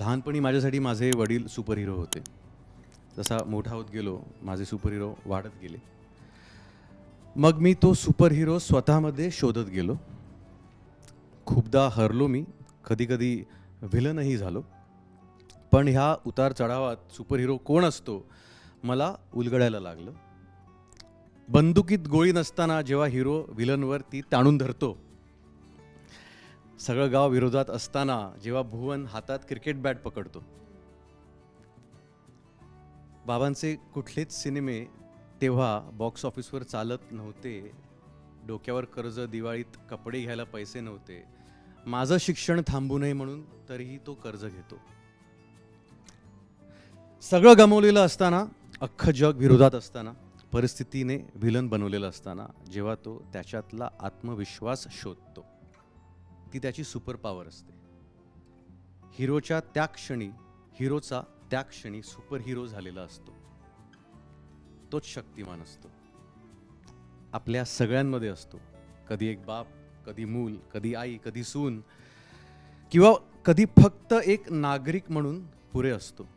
लहानपणी माझ्यासाठी माझे वडील सुपर हिरो होते. जसा मोठा होत गेलो माझे सुपर हिरो वाढत गेले. मग मी तो सुपर हिरो स्वतःमध्ये शोधत गेलो. खूपदा हरलो मी. कधीकधी व्हिलनही झालो. पण ह्या उतार चढावात सुपर हिरो कोण असतो मला उलगडायला लागलं. बंदुकीत गोळी नसताना जेव्हा हिरो विलनवर ती ताणून धरतो सगळं गाव विरोधात असताना जेव्हा भुवन हातात क्रिकेट बॅट पकडतो. बाबांचे कुठलेच सिनेमे तेव्हा बॉक्स ऑफिसवर चालत नव्हते. डोक्यावर कर्ज दिवाळीत कपडे घ्यायला पैसे नव्हते. माझं शिक्षण थांबू नये म्हणून तरीही तो कर्ज घेतो. सगळं गमवलेलं असताना अख्खं जग विरोधात असताना परिस्थितीने विलन बनवलेलं असताना जेव्हा तो त्याच्यातला आत्मविश्वास शोधतो. ती त्याची सुपर पॉवर असते. हिरोच्या त्या क्षणी हिरोचा त्या क्षणी सुपर हिरो झालेला असतो. तोच शक्तिमान असतो. आपल्या सगळ्यांमध्ये असतो. कधी एक बाप कधी मूल कधी आई कधी सून किंवा कधी फक्त एक नागरिक म्हणून पुरे असतो.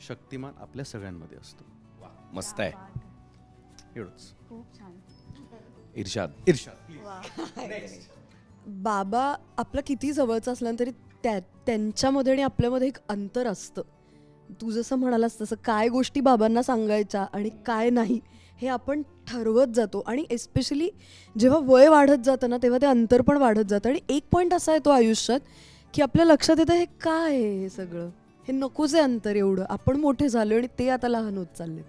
शक्तिमान आपल्या सगळ्यांमध्ये असतो. मस्त आहे. एवढंच. खूप छान. इर्षाद इर्षाद बाबा आपला किती जवळचा असला तरी त्या त्यांच्यामध्ये आणि आपल्यामध्ये एक अंतर असतं. तू जसं म्हणालास तसं काय गोष्टी बाबांना सांगायच्या आणि काय नाही हे आपण ठरवत जातो. आणि एस्पेशली जेव्हा वय वाढत जातं ना तेव्हा ते अंतर पण वाढत जातं. आणि एक पॉईंट असा येतो आयुष्यात की आपल्या लक्षात येतं हे काय आहे हे सगळं? हे नकोच आहे अंतर एवढं. आपण मोठे झालो आणि ते आता लहान होत चाललेत.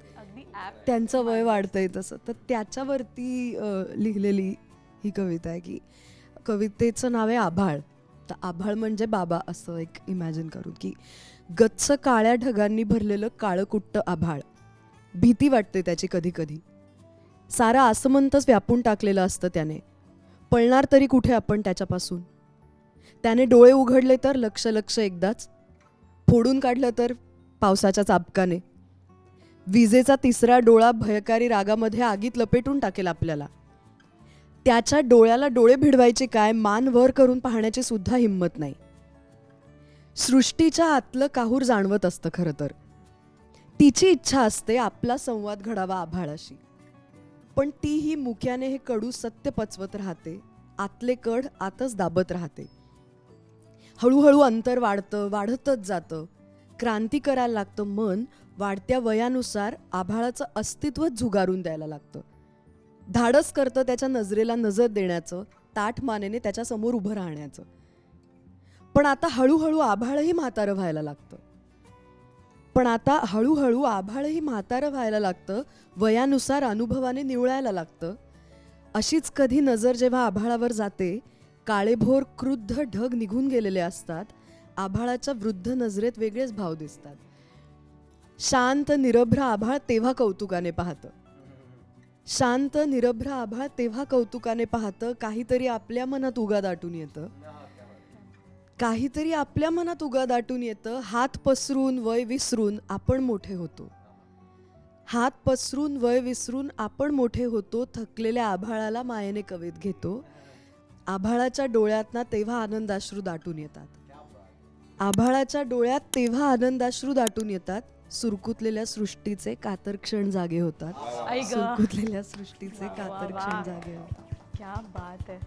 त्यांचं वय वाढतंय तसं. तर त्याच्यावरती लिहिलेली ही कविता आहे की कवितेचं नाव आहे आभाळ. तर आभाळ म्हणजे बाबा असं एक इमॅजिन करून की गच्च काळ्या ढगांनी भरलेलं काळकुट्ट आभाळ. भीती वाटते त्याची कधी कधी सारं आसमंतच व्यापून टाकलेलं असतं त्याने. पळणार तरी कुठे आपण त्याच्यापासून? त्याने डोळे उघडले तर लक्ष लक्ष एकदाच. फोडून काढलं तर पावसाच्या चाबकाने. विजेचा तिसरा डोळा भयकारी रागामध्ये आगीत लपेटून टाकेल आपल्याला. त्याच्या डोळ्याला डोळे भिडवायचे काय? मान वर करून पाहण्याची सुद्धा हिंमत नाही. सृष्टीच्या आतलं काहूर जाणवत असतं खरं तर. तिची इच्छा असते आपला संवाद घडावा आभाळाशी. पण ती ही मुक्याने हे कडू सत्य पचवत राहते. आतले कड आतच दाबत राहते. हळूहळू अंतर वाढतं वाढतच जातं. क्रांती करायला लागतं मन वाढत्या वयानुसार आभाळाचं अस्तित्वच झुगारून द्यायला लागतं. धाडस करतं त्याच्या नजरेला नजर देण्याचं ताठ मानेने त्याच्यासमोर उभं राहण्याचं. पण आता हळूहळू आभाळही म्हातारं व्हायला लागतं. पण आता हळूहळू आभाळही म्हातारं व्हायला लागतं वयानुसार अनुभवाने निवळायला लागतं. अशीच कधी नजर जेव्हा आभाळावर जाते काळेभोर क्रुद्ध ढग निघून गेलेले असतात आभाळाच्या वृद्ध नजरेत वेगळेच भाव दिसतात. शांत निरभ्र आभाळ तेव्हा कौतुकाने पाहतं. शांत निरभ्र आभाळ तेव्हा कौतुकाने पाहतं काहीतरी आपल्या मनात उगा दाटून येतं. काहीतरी आपल्या मनात उगा दाटून येतं. हात पसरून वय विसरून आपण मोठे होतो. हात पसरून वय विसरून आपण मोठे होतो थकलेल्या आभाळाला मायेने कवेत घेतो. आभाळाच्या डोळ्यातना तेव्हा आनंदाश्रू दाटून येतात. आभाळाच्या डोळ्यात तेव्हा आनंदाश्रू दाटून येतात. सुरकुतलेल्या सृष्टीचे कातर क्षण जागे होतात. आई ग. सुरकुतलेल्या सृष्टीचे वा, वा, कातर वा. क्षण जागे होतात. क्या बात आहे.